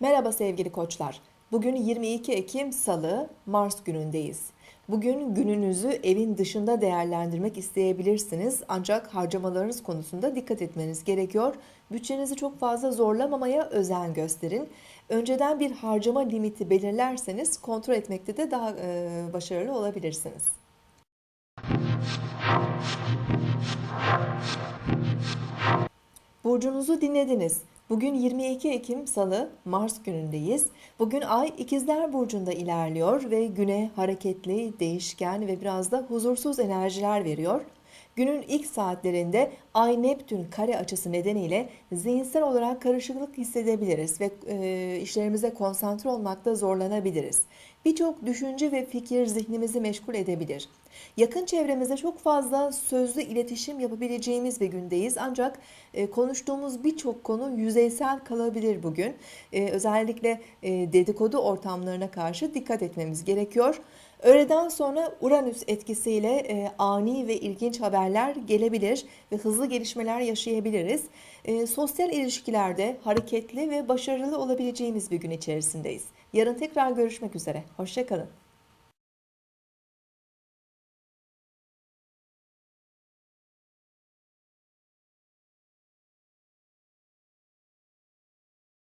Merhaba sevgili koçlar. Bugün 22 Ekim Salı, Mars günündeyiz. Bugün gününüzü evin dışında değerlendirmek isteyebilirsiniz ancak harcamalarınız konusunda dikkat etmeniz gerekiyor. Bütçenizi çok fazla zorlamamaya özen gösterin. Önceden bir harcama limiti belirlerseniz kontrol etmekte de daha e, başarılı olabilirsiniz. Burcunuzu dinlediniz. Bugün 22 Ekim Salı, Mars günündeyiz. Bugün Ay İkizler Burcu'nda ilerliyor ve güne hareketli, değişken ve biraz da huzursuz enerjiler veriyor. Günün ilk saatlerinde Ay Neptün kare açısı nedeniyle zihinsel olarak karışıklık hissedebiliriz ve e, işlerimize konsantre olmakta zorlanabiliriz. Birçok düşünce ve fikir zihnimizi meşgul edebilir. Yakın çevremizde çok fazla sözlü iletişim yapabileceğimiz bir gündeyiz. Ancak e, konuştuğumuz birçok konu yüzeysel kalabilir bugün. E, özellikle e, dedikodu ortamlarına karşı dikkat etmemiz gerekiyor. Öğleden sonra Uranüs etkisiyle e, ani ve ilginç haberler gelebilir ve hızlı gelişmeler yaşayabiliriz. E, sosyal ilişkilerde hareketli ve başarılı olabileceğimiz bir gün içerisindeyiz. Yarın tekrar görüşmek üzere. Hoşçakalın.